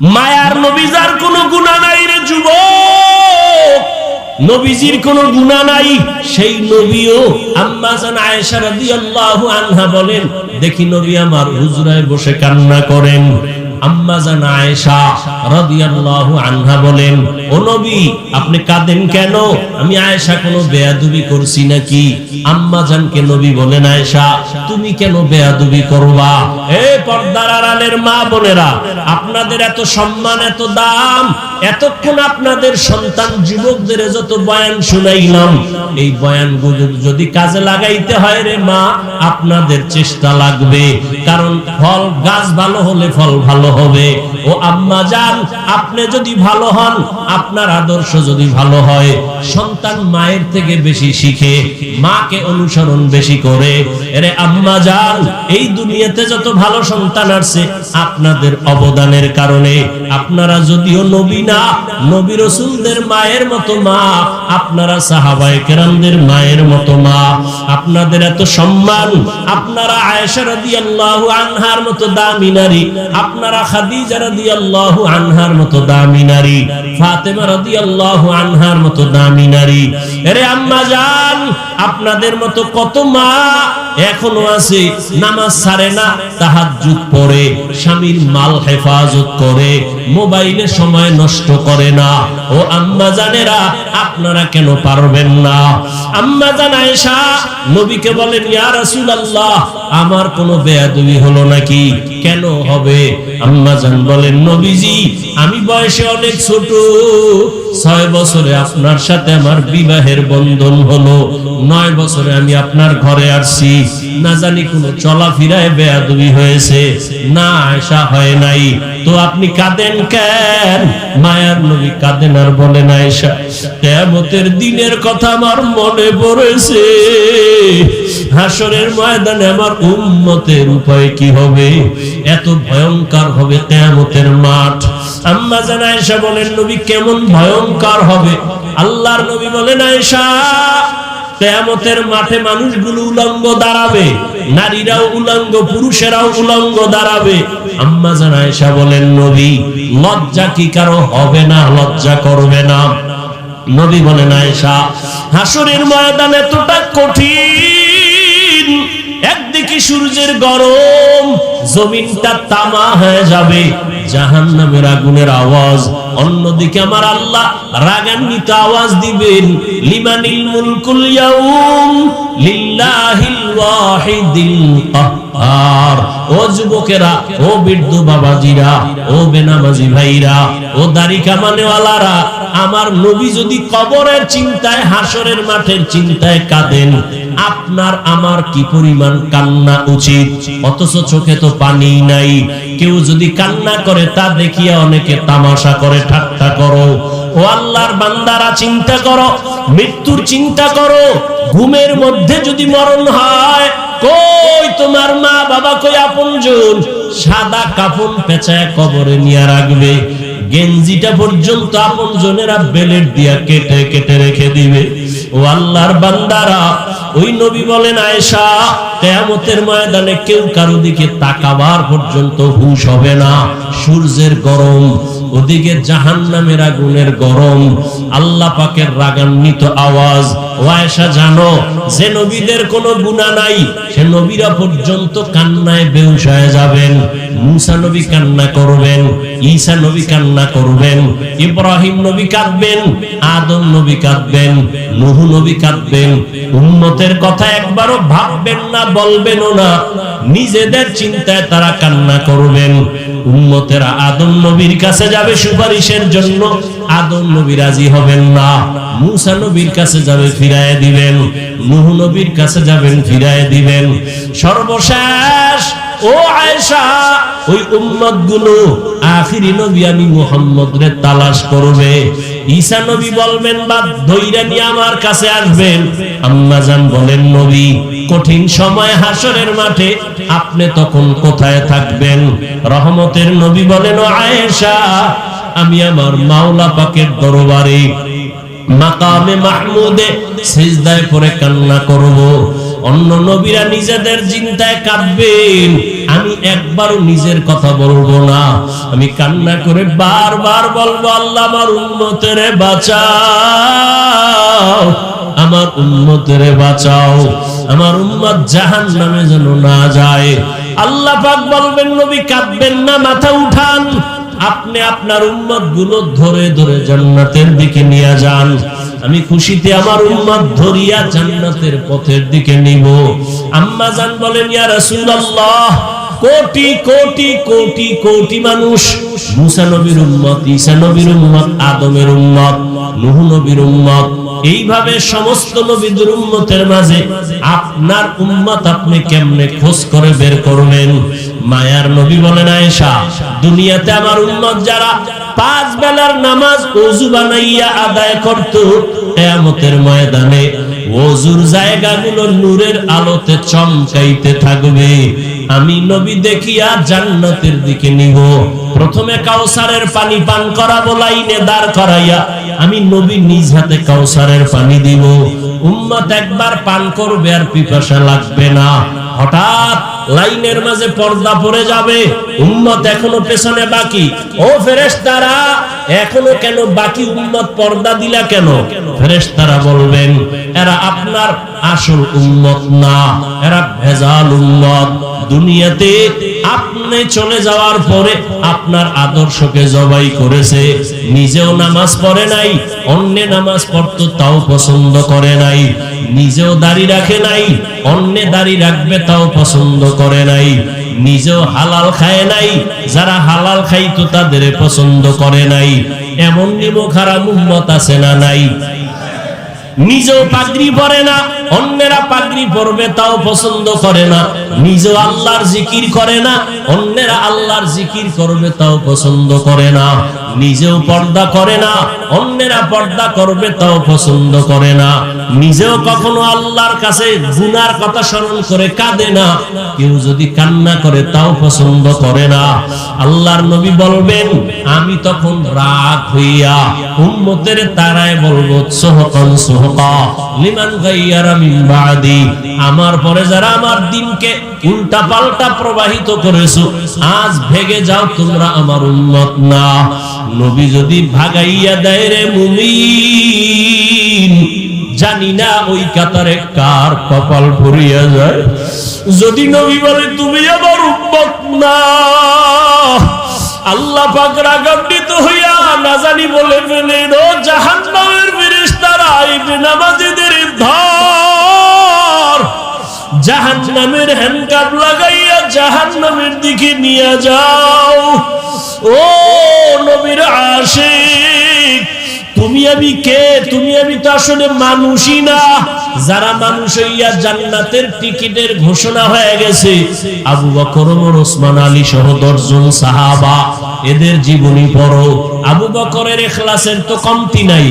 মায়ার নবীজার কোনো গুণা নাই রে যুব নবীজির কোনো গুণা নাই। সেই নবীও আম্মা জান আয়েশা আনহা বলেন, দেখি নবী আমার হুজরায় বসে কান্না করেন। আম্মা আপনাদের এত সম্মান, এত দাম, এতক্ষণ আপনাদের সন্তান যুবকদের যত বয়ান শুনাইলাম, এই বয়ানগুলো যদি কাজে লাগাইতে হয় রে মা, আপনাদের চেষ্টা লাগবে, কারণ ফল গাছ ভালো হলে ফল ভালো হবে। ও আম্মা যান, আপনি যদি ভালো হন, আপনার আদর্শ যদি ভালো হয়, সন্তান মায়ের থেকে বেশি শিখে, মাকে অনুসরণ বেশি করে। এরে আম্মা যান, এই দুনিয়াতে যত ভালো সন্তান আসছে আপনাদের অবদানের কারণে, আপনারা যদিও নবী না, নবী রসুলদের মায়ের মতো মা, আপনারা সাহাবায়ে কেরামদের মায়ের মতো মা, আপনাদের এত সম্মান, আপনারা আয়েশা রাদিয়াল্লাহু আনহার মতো দামি নারী, আপনারা খাদিজা রাদিয়াল্লাহু আনহার মতো দামি নারী রাদিয়াল্লাহু আনহার মতো দামি নারী। আরে আম্মা জান, আপনাদের মতো কত মা এখনও আছে, নামাজ ছাড়ে না, তাহাজ্জুদ পড়ে, স্বামীর মাল হেফাজত করে, মোবাইলে সময় নষ্ট করে না। ও আম্মা জানেরা, আপনারা কেন পারবেন না? আম্মা জান আয়েশা, নবীকে বলেন, ইয়া রাসূলুল্লাহ, আমার কোনো বেয়াদবি হলো নাকি? কেন হবে? আম্মা জান বলেন, নবীজি, আমি বয়সে অনেক ছোট। ছয় বছরে আপনার সাথে আমার বিবাহের বন্ধন হলো। নয় বছরে আমি আপনার ঘরে আসছি। না জানি কোনো চলাফেরায় বেয়াদবি হয়েছে। না আয়সা হয় নাই। তো আপনি কাঁদেন কেন? মায়ার নবী কাঁদেন আর বলেন আয়সা কেমতের দিনের কথা আমার মনে পড়েছে। হাসরের ময়দানে আমার উম্মতের উপায় কি হবে? এত ভয়ঙ্কর হবে কেমতের মাঠ। আম্মা জান আয়েশা বলেন, নবী কেমন ভয়ঙ্কর হবে। আল্লাহর নবী বলেন, আয়েশা কেয়ামতের মাঠে মানুষগুলো উলঙ্গ দাঁড়াবে, নারীরাও উলঙ্গ, পুরুষেরাও উলঙ্গ দাঁড়াবে। আম্মা জান আয়েশা বলেন, নবী, লজ্জা কি কারও হবে না, লজ্জা করবে না? নবী বলেন, আয়েশা, হাসরের ময়দান এতটা কঠিন, একদিকে সূর্যের গরম জমিনটা তামা হয়ে যাবে। জাহান নামের আগুনের আওয়াজ। অন্যদিকে আমার আল্লাহ রাগান্বিত আওয়াজ দিবেন, লিমানিল মুলকুল ইয়াউম লিল্লাহিল ওয়াহিদিল কাহ্হার ও যুবকেরা, ও বৃদ্ধ বাবাজিরা, ও বেনামাজি ভাইরা, ও দাড়ি কামানেওয়ালারা, আমার নবী যদি কবরের চিন্তায়, হাসরের মাঠের চিন্তায় কাঁদেন, আপনার আমার কি পরিমাণ কান্না উচিত? অথচ চোখে তো পানি নাই। কেউ যদি কান্না করে তা দেখিয়া অনেকে তামাশা করে, ঠাট্টা করো। ও আল্লাহর বান্দারা, চিন্তা করো। মৃত্যুর চিন্তা করো। ঘুমের মধ্যে যদি মরণ হয়, কই তোমার মা বাবা কই আপনজন? সাদা কাপন পেঁচায় কবরে নিয়ে রাখবে। গেঞ্জিটা পর্যন্ত আপন জনেরা বেলেট দিয়া কেটে কেটে রেখে দিবে। ও আল্লাহর বান্দারা, ওই নবী বলেন, আয়েশা কেয়ামতের ময়দানে কেউ কারও দিকে তাকাবার পর্যন্ত হুশ হবে না। সূর্যের গরম, ওদিকে জাহান নামের আগুনের গরম, আল্লাহ পাকের রাগান্বিত আওয়াজ। ওয়ায়সা জানো, যে নবীদের কোনো গুণা নাই, সে নবীরা পর্যন্ত কান্নায় বেউসায় যাবেন। মুসা নবী কান্না করবেন, ঈসা নবী কান্না করবেন, ইব্রাহিম নবী কাঁদবেন, আদম নবী কাঁদবেন, নূহ নবী কাঁদবেন। উম্মতের কথা একবারও ভাববেন না, বলবেনও না। নিজেদের চিন্তায় তারা কান্না করবেন। উম্মতেরা আদম নবীর কাছে যাবে সুপারিশের জন্য। আদম নবী রাজি হবেন না। মুসা নবীর কাছে যাবে ফিরায় দিবেন। নূহ নবীর কাছে যাবেন ফিরায় দিবেন। সর্বশেষ ও ওই উম্মতগুলো আখিরি নবী আমি মুহাম্মদ রে তালাশ করবে। ঈসা নবী বলবেন বা নিয়ে আমার কাছে আসবেন। বলেন, নবী, কঠিন সময় হাসরের মাঠে আপনি তখন কোথায় থাকবেন? রহমতের নবী বলেন আয়েশা, আমি আমার মাওলা পাকের দরবারে, মাকামে মাহমুদে সিজদায় পরে কান্না করব। অন্য নবীরা নিজেদের চিন্তায় কাঁদবেন। আমি একবারও নিজের কথা বলব না। আমি কান্না করে বারবার বলব, আল্লাহ আমার উন্নতের বাঁচাও। আমার উন্নতের বাঁচাও। আমার উম্মত জাহান নামে যেন না যায়। আল্লাহ পাক বলবেন, নবী কাঁদবেন না, মাথা উঠান। আপনি আপনার উম্মতগুলো ধরে ধরে জান্নাতের দিকে নিয়ে যান। আমি খুশিতে আমার উম্মত ধরিয়া জান্নাতের পথের দিকে নিব। আম্মা জান বলেন, ইয়া রাসূলুল্লাহ, কোটি কোটি কোটি কোটি মানুষ, মুসা নবীর উম্মত, ঈসা নবীর উম্মত, আদমের উম্মত, নূহ নবীর উম্মত, এইভাবে সমস্ত নবীদের উম্মতের মাঝে আপনার উম্মত আপনি কেমনে খোঁজ করে বের করলেন? মায়ার নবী বলেন, আয়েশা, দুনিয়াতে আমার উম্মত যারা পাঁচ বেলার নামাজ ওযু বানাইয়া আদায় করত। কিয়ামতের ময়দানে ওযুর জায়গাগুলো নূরের আলোতে চমকাইতে থাকবে। আমি নবী দেখিয়া জান্নাতের দিকে নিব। প্রথমে কাউসারের পানি পান করাবো, লাইনে দাঁড় করাইয়া। আমি নবী নিজ হাতে কাউসারের পানি দিব। উম্মত একবার পান করবে আর পিপাসা লাগবে না। হঠাৎ লাইনের মাঝে পর্দা পড়ে যাবে। উম্মত এখনও পেছনে বাকি। ও ফেরেশতারা, এখনও কেন বাকি উম্মত পর্দা দিলা কেন? ফেরেশতারা বলবেন, এরা আপনার আসল উম্মত না, এরা ভেজাল উম্মত। দুনিয়াতে আপনি চলে যাওয়ার পরে আপনার আদর্শকে জবাই করেছে। নিজেও নামাজ পড়ে নাই, অন্য নামাজ পড়তো, তাও পছন্দ করে নাই। নিজেও দাড়ি রাখে নাই, অন্য দাড়ি রাখবে, তাও পছন্দ করে নাই। নিজেও হালাল খায় নাই, যারা হালাল খাইতো, তাদের পছন্দ করে নাই। এমন নিমো খারাপ উম্মত আছে না নাই? নিজেও পাগড়ি পরে না, অন্যেরা পাগড়ি পরবে, তাও পছন্দ করে না। নিজেও আল্লাহর জিকির করে না অন্যেরা আল্লাহর জিকির করবে, তাও পছন্দ করে না। নিজেও পর্দা করে না, অন্যেরা পর্দা করবে, তাও পছন্দ করে না। নিজেও কখনো আল্লাহর কাছে গুনার কথা স্মরণ করে কাঁদে না। কেউ যদি কান্না করে, তাও পছন্দ করে না। আল্লাহর নবী বলবেন, আমি তখন রাগ হইয়া উম্মতের তারায় বলব সোহকন সোহকা, লিমান গাইয়ারা মিন বাদি। আমার পরে যারা আমার দিনকে উল্টা পাল্টা প্রবাহিত করেছ আজ ভেগে যাও, তোমরা আমার উম্মত না। নবী যদি ভাগাইয়া দেয় রে মুমিন, জানি না ওই কাতারে কার কপাল যায়। যদি নবী বলে, তুমি আমার না। আল্লাহ পাক রাগান্বিত হইয়া না জানি বলে ধর লাগাইয়া জাহান্নামের দিকে নিয়ে যাও। ও নবীর আশিক, তুমি আমি কে? তুমি আমি তো আসলে মানুষই না। যারা মানুষ হইয়া জান্নাতের টিকিটের ঘোষণা হয়ে গেছে। আবু বকর ওমর ওসমান আলী সহ দশজন সাহাবা, এদের জীবনী পড়ো। আবু বকরের এখলাসের তো কমতি নাই।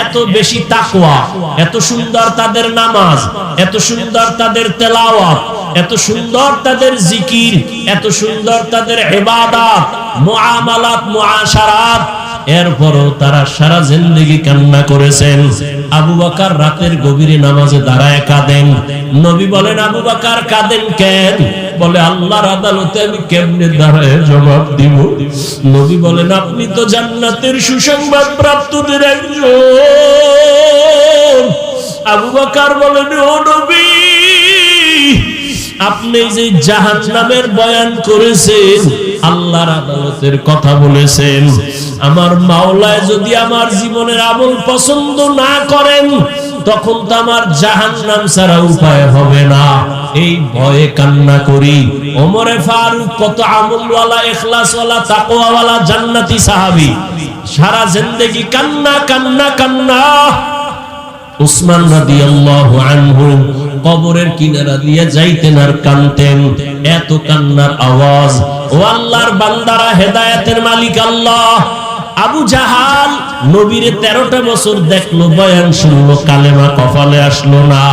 এত বেশি তাকওয়া, এত সুন্দর তাদের নামাজ, এত সুন্দর তাদের তেলাওয়াত এত সুন্দর তাদের জিকির, এত সুন্দর তাদের ইবাদত, মুআমালাত, মুআশারাত। এরপরও তারা সারা জিন্দগি কান্না করেছেন। আবু বাকার রাতের গভীরে নামাজে দাঁড়ায় কাঁদেন। নবী বলেন, আবু বাকার, কাঁদেন কেন? বলে, আল্লাহর আদালতে আমি কেমনে দাঁড়ায় জবাব দিব? নবী বলেন, আপনি তো জান্নাতের সুসংবাদ প্রাপ্তদের একজন। আবু বাকার বলেন, ও নবী আপনি যে জাহান নামের বয়ান করেছেন, আল্লাহর আদালতের কথা বলেছেন। আমার মাওলায় যদি আমার জীবনের আমল পছন্দ না করেন, তখন তো আমার জাহান নাম ছাড়া উপায় হবে না। এই ভয়ে কান্না করি। ওমরে ফারুক কত আমলওয়ালা, এখলাসওয়ালা, তাকওয়াওয়ালা, জান্নাতি সাহাবী। সারা জিন্দেগি কান্না কান্না কান্না। উসমান রাদিয়াল্লাহু আনহু কবরের কিনারা দিয়ে যাইতেন আর কানতেন। এত কান্নার আওয়াজ। ও আল্লাহর বান্দারা, হেদায়েতের মালিক আল্লাহ। আবু জাহাল নবীরে তেরোটা বছর দেখল, বয়ান শুনলো, কালেমা কপালে আসলো না।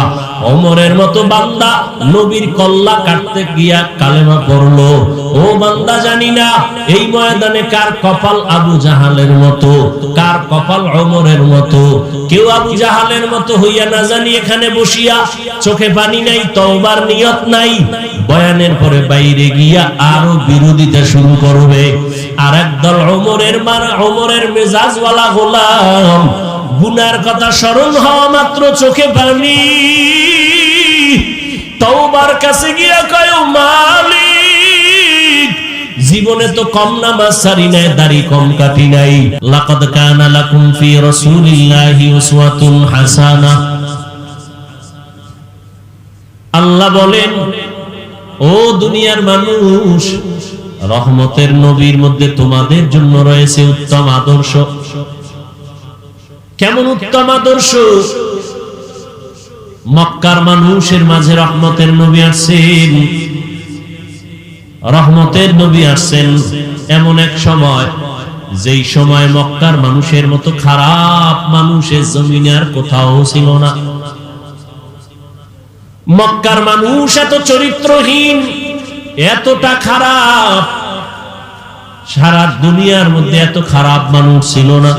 অমরের মতো বান্দা নবীর কল্লা কাটতে গিয়া কালেমা পড়ল। ও বান্দা জানি না, এই ময়দানে কার কপাল আবু জাহালের মতো, কার কপাল অমরের মতো? কেউ আবু জাহালের মতো হইয়া না জানি এখানে বসিয়া চোখে পানি নাই, তওবার নিয়ত নাই, বয়ানের পরে বাইরে গিয়া আরও বিরোধিতা শুরু করবে। আর একদল অমরের মারা অমরের মেজাজওয়ালা গোলাম, গুনার কথা স্মরণ হওয়া মাত্র চোখে পানি। তওবার কাছে গিয়া কয়, "ও মালিক জীবনে তো কম নামাজ সারি নাই, দাড়ি কম কাটি নাই। লাকাদ কানা লাকুম ফি রাসূলিল্লাহি উসওয়াতুন হাসানাহ আল্লাহ বলেন, ও দুনিয়ার মানুষ, রহমতের নবীর মধ্যে তোমাদের জন্য রয়েছে উত্তম আদর্শ। কেমন উত্তম আদর্শ? মক্কার মানুষের মাঝে রহমতের নবী আসছেন। রহমতের নবী আসছেন এমন এক সময়, যেই সময় মক্কার মানুষের মতো খারাপ মানুষের জমিনে আর কোথাও ছিল না। মক্কার মানুষ এত চরিত্রহীন, এতটা খারাপ, সারা দুনিয়ার মধ্যে এত খারাপ মানুষ ছিল না।